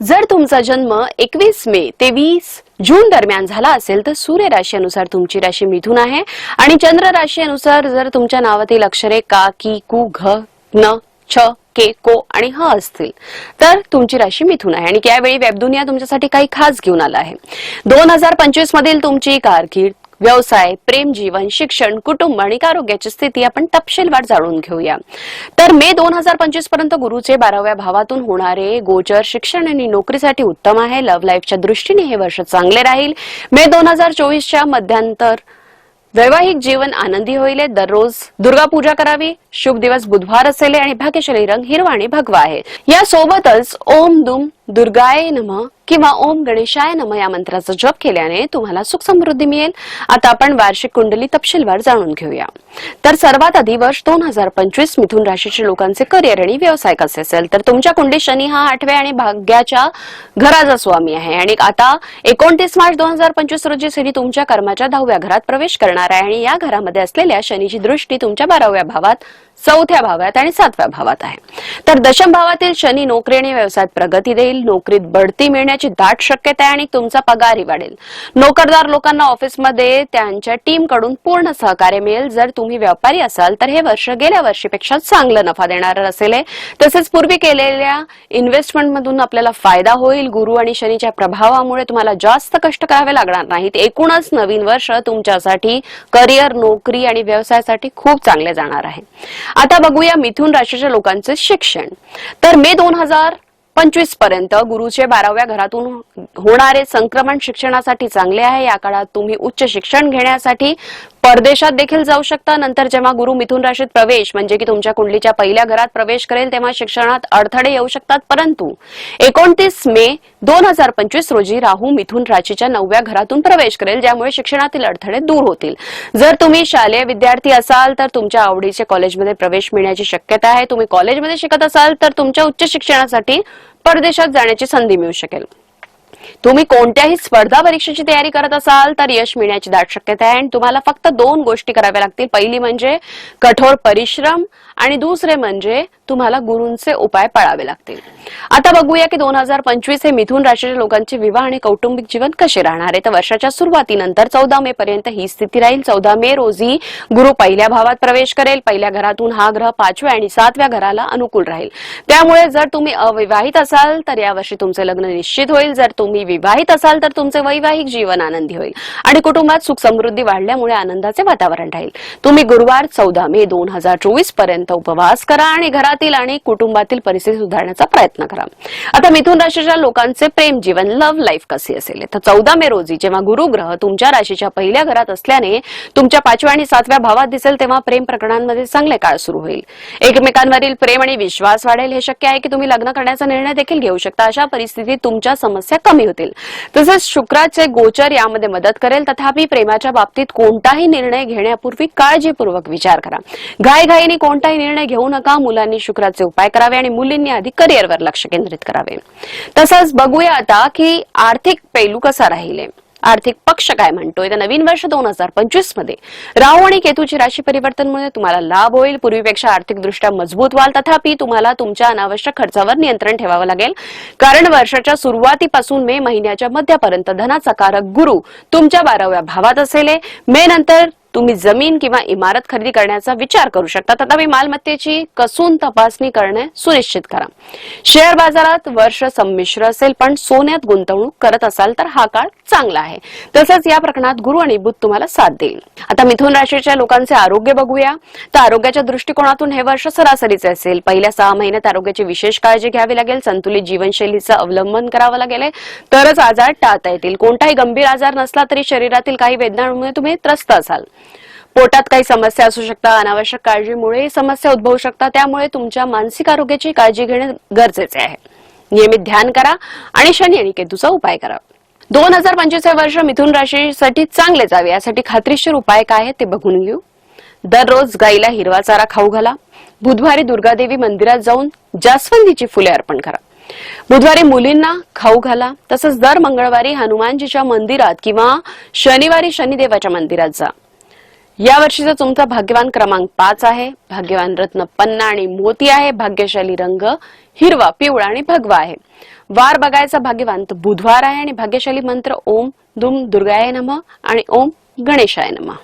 जर तुमचा जन्म एकवीस मे ते वीस जून दरम्यान झाला असेल तर सूर्य राशीनुसार तुमची राशी मिथून आहे. आणि चंद्र राशीनुसार जर तुमच्या नावातील अक्षरे का की कु घ न छ के को आणि ह असतील तर तुमची राशी मिथून आहे. आणि यावेळी वेबदुनिया तुमच्यासाठी काही खास घेऊन आला आहे. दोन हजार पंचवीस मधील तुमची कारकीर्द व्यवसाय प्रेम जीवन शिक्षण कुटुंब आणि आरोग्याची स्थिती आपण तपशीलवार जाणून घेऊया. तर मे दोन हजार पंचवीसपर्यंत गुरुचे बाराव्या भावातून होणारे गोचर शिक्षण आणि नोकरीसाठी उत्तम आहे. लव्ह लाईफच्या दृष्टीने हे वर्ष चांगले राहील. मे दोन हजार चोवीसच्या मध्यांतर वैवाहिक जीवन आनंदी होईल. दररोज दुर्गा पूजा करावी. शुभ दिवस बुधवार असेल आणि भाग्यशाली रंग हिरवा आणि भगवा आहे. या सोबतच ओम दुम दुर्गाय नम किंवा ओम गणेशाय नम या मंत्राचा जप केल्याने तुम्हाला सुख समृद्धी मिळेल. आता आपण वार्षिक कुंडली तपशीलवार जाणून घेऊया. तर सर्वात आधी वर्ष दोन हजार पंचवीस मिथून राशीचे लोकांचे करिअर आणि व्यवसाय कसे असेल तर तुमच्या कुंडली शनी हा आठव्या आणि भाग्याच्या घराचा स्वामी आहे. आणि आता एकोणतीस मार्च दोन हजार पंचवीस रोजी शनी तुमच्या कर्माच्या दहाव्या घरात प्रवेश करणार आहे आणि या घरामध्ये असलेल्या शनीची दृष्टी तुमच्या बाराव्या भावात चौथ्या भावात आणि सातव्या भावात आहे. तर दशम भावातील शनी नोकरी आणि व्यवसायात प्रगती देईल. नोकरीत बढती मिळण्याची दाट शक्यता आहे आणि तुमचा पगारही वाढेल. नोकरदार लोकांना ऑफिसमध्ये त्यांच्या टीमकडून पूर्ण सहकार्य मिळेल. जर तुम्ही व्यापारी असाल तर हे वर्ष गेल्या वर्षीपेक्षा चांगला नफा देणार असेल तसेच पूर्वी केलेल्या इन्व्हेस्टमेंट मधून आपल्याला फायदा होईल. गुरु आणि शनीच्या प्रभावामुळे तुम्हाला जास्त कष्ट करावे लागणार नाहीत. एकूणच नवीन वर्ष तुमच्यासाठी करिअर नोकरी आणि व्यवसायासाठी खूप चांगले जाणार आहे. आता बघूया मिथुन राशीच्या लोकांचे शिक्षण. तर मे दोन हजार पंचवीसपर्यंत गुरुचे बाराव्या घरातून होणारे संक्रमण शिक्षणासाठी चांगले आहे. या काळात तुम्ही उच्च शिक्षण घेण्यासाठी परदेशात देखील जाऊ शकता. नंतर जेव्हा गुरु मिथुन राशीत प्रवेश म्हणजे की तुमच्या कुंडलीच्या पहिल्या घरात प्रवेश करेल तेव्हा शिक्षणात अडथळे येऊ शकतात. परंतु एकोणतीस मे दोन हजार पंचवीस रोजी राहू मिथुन राशीच्या नवव्या घरातून प्रवेश करेल ज्यामुळे शिक्षणातील अडथळे दूर होतील. जर तुम्ही शालेय विद्यार्थी असाल तर तुमच्या आवडीचे कॉलेजमध्ये प्रवेश मिळण्याची शक्यता आहे. तुम्ही कॉलेजमध्ये शिकत असाल तर तुमच्या उच्च शिक्षणासाठी परदेशात जाण्याची संधी मिळू शकेल. तुम्ही कोणत्याही स्पर्धा परीक्षेची तयारी करत असाल तर यश मिळण्याची दाट शक्यता आहे. आणि तुम्हाला फक्त दोन गोष्टी कराव्या लागतील. पहिली म्हणजे कठोर परिश्रम आणि दुसरे म्हणजे तुम्हाला गुरूंचे उपाय पाळावे लागतील. आता बघूया की दोन हजार पंचवीस हे मिथुन राशीच्या लोकांचे विवाह आणि कौटुंबिक जीवन कसे राहणार आहे. तर वर्षाच्या सुरुवातीनंतर चौदा मे पर्यंत ही स्थिती राहील. चौदा मे रोजी गुरु पहिल्या भावात प्रवेश करेल. पहिल्या घरातून हा ग्रह पाचव्या आणि सातव्या घराला अनुकूल राहील. त्यामुळे जर तुम्ही अविवाहित असाल तर यावर्षी तुमचे लग्न निश्चित होईल. जर तुम्ही विवाहित असाल तर तुमचे वैवाहिक जीवन आनंदी होईल. आणि कुटुंबात सुख समृद्धी वाढल्यामुळे आनंदाचे वातावरण राहील. तुम्ही गुरुवार चौदा मे दोन हजार चोवीसपर्यंत उपवास करा आणि घरातील आणि कुटुंबातील परिस्थिती सुधारण्याचा प्रयत्न करा. आता मिथुन राशीच्या लोकांचे प्रेम जीवन लव्ह लाईफ कसे असेल? तर चौदा मे रोजी जेव्हा गुरुग्रह तुमच्या राशीच्या पहिल्या घरात असल्याने तुमच्या पाचव्या आणि सातव्या भावात दिसेल तेव्हा प्रेम प्रकरणांमध्ये चांगले काळ सुरू होईल. एकमेकांवरील प्रेम आणि विश्वास वाढेल हे शक्य आहे की तुम्ही लग्न करण्याचा निर्णय देखील घेऊ शकता. अशा परिस्थितीत तुमच्या समस्या कमी होतील. तसेच शुक्राचे गोचर यामध्ये मदत करेल. तथापि प्रेमाच्या बाबतीत कोणताही निर्णय घेण्यापूर्वी काळजीपूर्वक विचार करा. घाईघाईने कोणताही निर्णय घेऊ नका. मुलांनी शुक्राचे उपाय करावे आणि मुलींनी आधी करिअरवर लक्ष केंद्रित करावे. तसंच बघूया आता की आर्थिक पैलू कसा राहिले. आर्थिक पक्ष काय म्हणतोय? तर नवीन वर्ष दोन हजार पंचवीसमध्ये राहू आणि केतूची राशी परिवर्तनमुळे तुम्हाला लाभ होईल. पूर्वीपेक्षा आर्थिकदृष्ट्या मजबूत व्हाल. तथापि तुम्हाला तुमच्या अनावश्यक खर्चावर नियंत्रण ठेवावं लागेल. कारण वर्षाच्या सुरुवातीपासून मे महिन्याच्या मध्यापर्यंत धनाचा कारक गुरु तुमच्या बाराव्या भावात असेल मे नंतर तुम्ही जमीन किंवा इमारत खरेदी करण्याचा विचार करू शकता. तथापि मालमत्तेची कसून तपासणी करणे सुनिश्चित करा. शेअर बाजारात वर्ष संमिश्र असेल पण सोन्यात गुंतवणूक करत असाल तर हा काळ चांगला आहे. तसंच या प्रकरणात गुरु आणि बुध तुम्हाला साथ देईल. आता मिथुन राशीच्या लोकांचे आरोग्य बघूया. तर आरोग्याच्या दृष्टिकोनातून हे वर्ष सरासरीचे असेल. पहिल्या सहा महिन्यात आरोग्याची विशेष काळजी घ्यावी लागेल. संतुलित जीवनशैलीचं अवलंबन करावं लागेल. तरच आजार टाळता येतील. कोणताही गंभीर आजार नसला तरी शरीरातील काही वेदनांमुळे तुम्ही त्रस्त असाल. पोटात काही समस्या असू शकतात अनावश्यक काळजीमुळे समस्या उद्भवू शकतात त्यामुळे तुमच्या मानसिक आरोग्याची काळजी घेणे गरजेचे आहे. नियमित ध्यान करा आणि शनी आणि केतूचा उपाय करा. दोन हजार पंचवीस वर्ष मिथुन राशीसाठी चांगले जावे यासाठी खात्रीशीर उपाय काय आहेत ते बघून घेऊ. दररोज गाईला हिरवा चारा खाऊ घाला. बुधवारी दुर्गादेवी मंदिरात जाऊन जास्वंदीची फुले अर्पण करा. बुधवारी मुलींना खाऊ घाला. तसंच दर मंगळवारी हनुमानजीच्या मंदिरात किंवा शनिवारी शनिदेवाच्या मंदिरात जा. या वर्षीचा तुमचा भाग्यवान क्रमांक पाच आहे. भाग्यवान रत्न पन्ना आणि मोती आहे. भाग्यशाली रंग हिरवा पिवळा आणि भगवा आहे. वार बघायचा भाग्यवान तर बुधवार आहे आणि भाग्यशाली मंत्र ओम दुम दुर्गाय नम आणि ओम गणेशाय नमः.